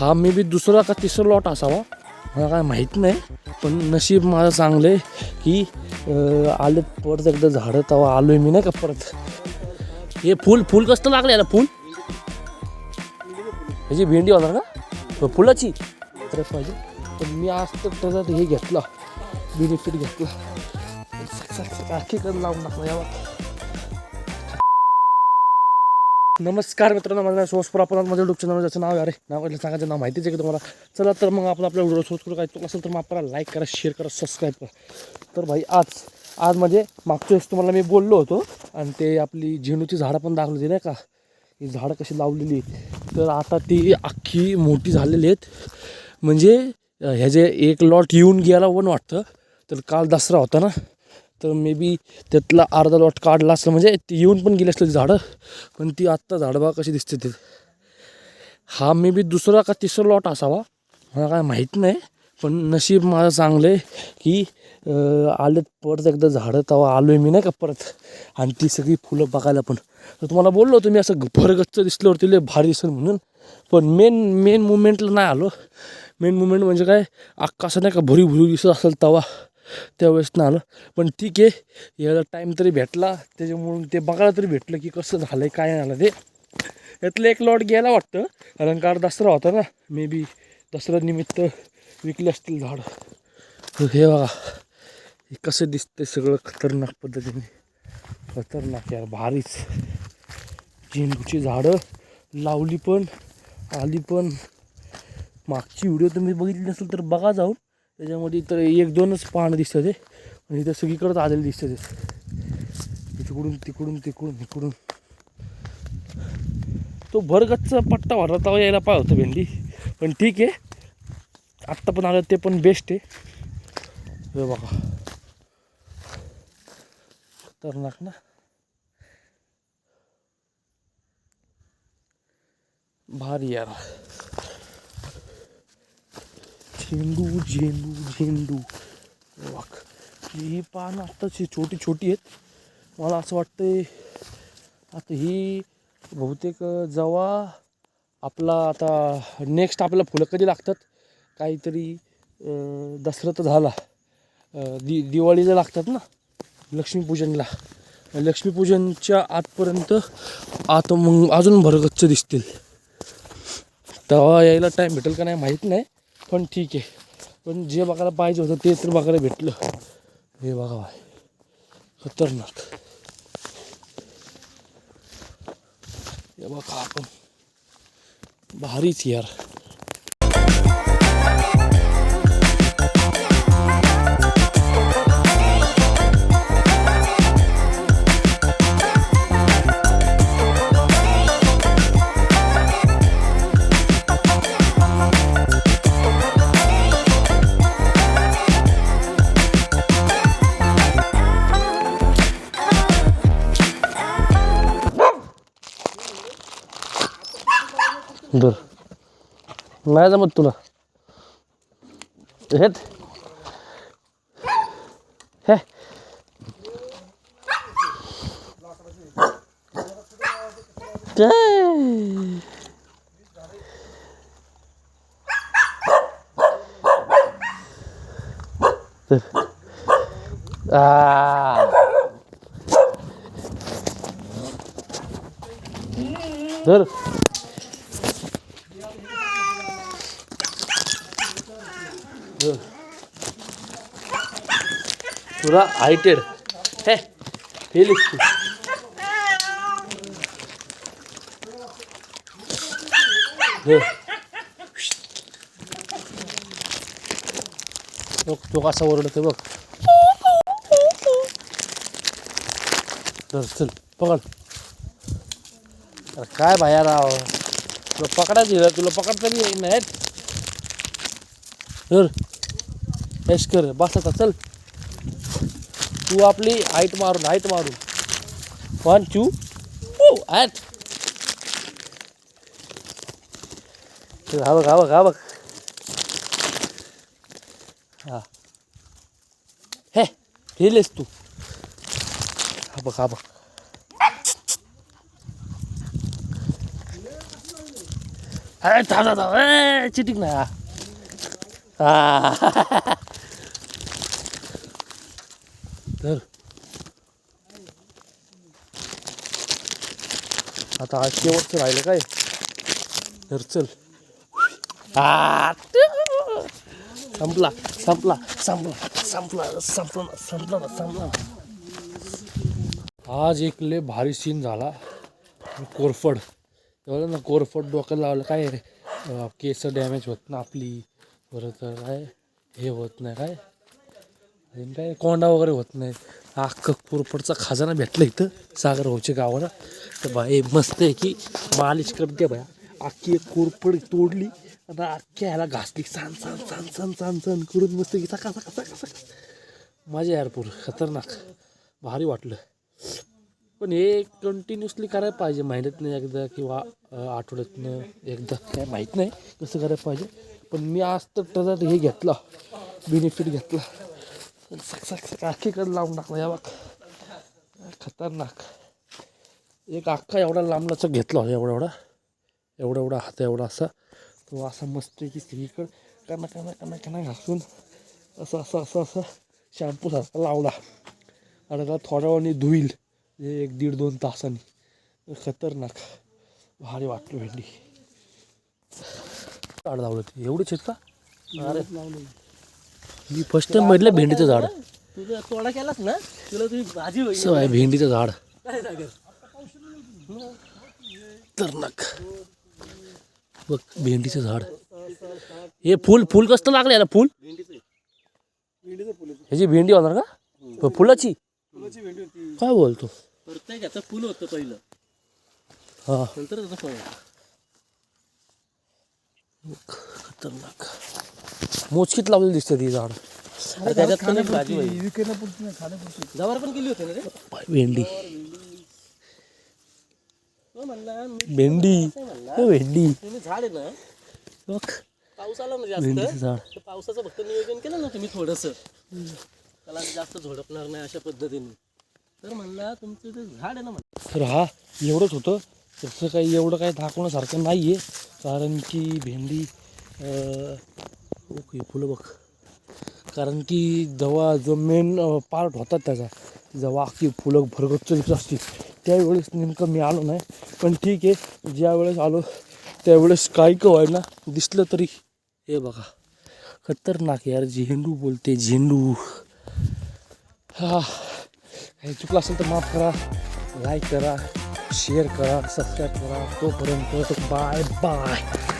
हा may be दुसरा का तिसरा लॉट असावा? मला काय माहीत नाही. पण नशीब माझं चांगलं आहे की आलं आले परत एकदा झाडं तेव्हा आलो आहे मी नाही का परत. हे फुल फुल कसं लागलं याला फुल? ह्याची भेंडी होणार का हो, फुलाची? तर पाहिजे. पण मी आज तर त्याच्यात हे घेतला. बेनिफिट घेतला. लावून टाकलं यावर. नमस्कार मित्रांनो माझं नाव सोसपूर. आपण माझ्या युट्यूब चॅनल ज्याचं नाव अरे नाव म्हटलं सांगायचं नाव माहितीच आहे की तुम्हाला? चला तर मग आपण आपल्या व्हिडिओ सोर्स करू. काय चुकलं असेल तर मग आपल्याला लाईक करा शेअर करा सबस्क्राईब करा. तर भाई आज आज म्हणजे मागच्या वेळेस तुम्हाला मी बोललो होतो आणि ते आपली झेंडूची झाडं पण दाखवली होती नाही का? ही झाडं कशी लावलेली आहेत. तर आता ती अख्खी मोठी झालेली आहेत. म्हणजे ह्याचे एक लॉट येऊन गेला पण वाटतं. तर काल दसरा होता ना? तर मे बी त्यातला अर्धा लॉट काढला असलं म्हणजे ती येऊन पण गेली असली झाडं. पण ती आत्ता झाडं बघा कशी दिसते ते. हा मे बी दुसरा का तिसरा लॉट असावा. मला काय माहीत नाही. पण नशीब माझं चांगलं आहे की आलेत परत एकदा झाडं तेव्हा आलो आहे मी नाही का परत. आणि ती सगळी फुलं बघायला पण. तर तुम्हाला बोललो होतो मी असं भरगच्च दिसल्यावरती लय भारी दिसेल म्हणून. पण मेन मेन मुवमेंटला नाही आलो. मेन मुवमेंट म्हणजे काय अख्खा असं नाही का भुरी भुरी दिसत असेल तेव्हा त्यावेळेस ना आलं पण ठीक आहे याला टाईम तरी भेटला. त्याच्यामुळं ते बघायला तरी भेटलं की कसं झालं आहे काय झालं ते. यातलं एक लॉट गेला वाटतं. कारण दसरा होता ना मे बी दसरा निमित्त विकले असतील झाडं. हे बघा हे कसं दिसतंय सगळं खतरनाक पद्धतीने. खतरनाक यार भारीच. झेंडूची झाडं लावली पण आली पण. मागची व्हिडिओ तुम्ही बघितली नसेल तर बघा जाऊन. त्याच्यामध्ये तर एक दोनच पानं दिसतं ते आणि इथं सगळीकडंच आलेले दिसतं ते तिकडून तिकडून तिकडून तिकडून. तो भरगच्चा पट्टा भरला तवा यायला पाय होतं भेंडी. पण ठीक आहे. आत्ता पण आलं ते पण बेस्ट आहे. बघा. खतरनाक ना. भारी यार. झेंडू झेंडू झेंडू. वाक. ही पानं आत्ताची छोटी छोटी आहेत. मला असं वाटतंय आता ही बहुतेक जेव्हा आपला आता नेक्स्ट आपल्याला फुलं कधी लागतात? काहीतरी दसरा तर झाला. दि दिवाळीला लागतात ना? लक्ष्मीपूजनला. लक्ष्मीपूजनच्या आतपर्यंत आत मग अजून भरगच्च दिसतील. तेव्हा यायला टाईम भेटेल का नाही माहीत नाही. पण ठीक आहे. पण जे बघायला पाहिजे होतं ते तर बघायला भेटलं. हे बघा बाय खतरनाक. हे बघा आपण. भारीच यार. बर नाही जमत तुला हेत हे काय? तर आ धर तुला हायटेड. हे फेल बघ तो कसा ओरडतो बघ. चल पकड. अरे काय बाहेर राव. तुला पकडायची तुला पकडता नाही. यश कर बस आता चल. तू आपली हाईट मारून हाईट मारून. वन टू ॲट हा बघ हा बघ हा बघ. हा. हे फिरलेस तू. हा बघ हा बघ. अरे थांब थांब, थांब. चिटिंग नाही हा. हा तर. आता आज शेवटचं राहिलं काय? तर चल. संपला संपला संपला संपला संपला ना, संपला ना, संपला ना. आज एक लय भारी सीन झाला. कोरफड. एवढं ना कोरफड डोक्याला लावलं काय रे? केस डॅमेज होत ना आपली. परत काय? हे होत नाही काय? अजून काय कोंडा वगैरे होत नाही. अख्खं कोरफडचा खजाना भेटला इथं सागर भाऊच्या गावाला. तर बाई मस्त आहे की मालिश करते बाया. अख्खी एक कोरफड तोडली आता अख्ख्या ह्याला घासली. सान सान सान सान सान सान करून मस्त की सका सका सका सका. माझ्या एअरपूर खतरनाक. भारी वाटलं. पण हे कंटिन्युअसली करायला पाहिजे. महिन्यातनं एकदा किंवा आठवड्यातनं एकदा. काय माहीत नाही कसं करायला पाहिजे. पण मी आज तर त्याचा हे घेतला. बेनिफिट घेतला. सक सक सक. अख्खीकडे लावून टाकला या बघ. खतरनाक. एक अख्खा एवढा लांबलाचा घेतला होता एवढा एवढा. एवढा एवढा हात एवढा असा. तो असा मस्त की स्त्रीकडं कना कना कना कना घासून असं असं असं असं शॅम्पू सारखा लावला. आणि त्याला थोड्या वेळाने धुईल. एक दीड दोन तासांनी. खतरनाक. भारी वाटलं भेंडी. झाड लावलं ते. एवढंच आहेत का अरे. मी फर्स्ट टाइम बघितलं भेंडीचं झाड. तुझं तोडा केलास ना तुला तुझी भाजी होईल. असं आहे भेंडीचं झाड. काय सागर खतरनाक. बघ भेंडीचं झाड. हे फुल फुल कसं लागलं याला फुल? ह्याची भेंडी होणार का? फुलाची फुलाची? भेंडी होती काय बोलतो? प्रत्येक याचं फुल होतं पहिलं. हा. नंतर त्याचं फळ. होतं. खतरनाक. मोजकीत लावलेलं दिसतं ती झाड. त्याच्यात पण एक भाजी होईल. जवार पण केली होती ना रे? भेंडी. तो म्हणला मी भेंडी. म्हणला. हे भेंडी. तुम्ही झाड आहे ना बघ पाऊस आला ना भेंडीचं जास्त झाड. तर पावसाचं फक्त नियोजन केलं ना तुम्ही थोडंसं. त्याला जास्त झोडपणार नाही अशा पद्धतीने. तर म्हणला तुमचं ते झाड आहे ना म्हणलं. तर हा एवढंच होतं. तसं काही एवढं काही दाखवण्यासारखं नाही आहे कारण की भेंडी अं, ओके फुलं बघ. कारण की जेव्हा जो मेन पार्ट होता त्याचा जेव्हा अख्खी फुलं भरगच्च असतील त्यावेळेस नेमकं मी आलो नाही. पण ठीक आहे ज्या वेळेस आलो त्यावेळेस काही का व्हायला दिसलं तरी. हे बघा खतरनाक यार झेंडू बोलते झेंडू. हा काही चुकलं असेल तर माफ करा लाईक करा शेअर करा सबस्क्राईब करा. तोपर्यंत बाय बाय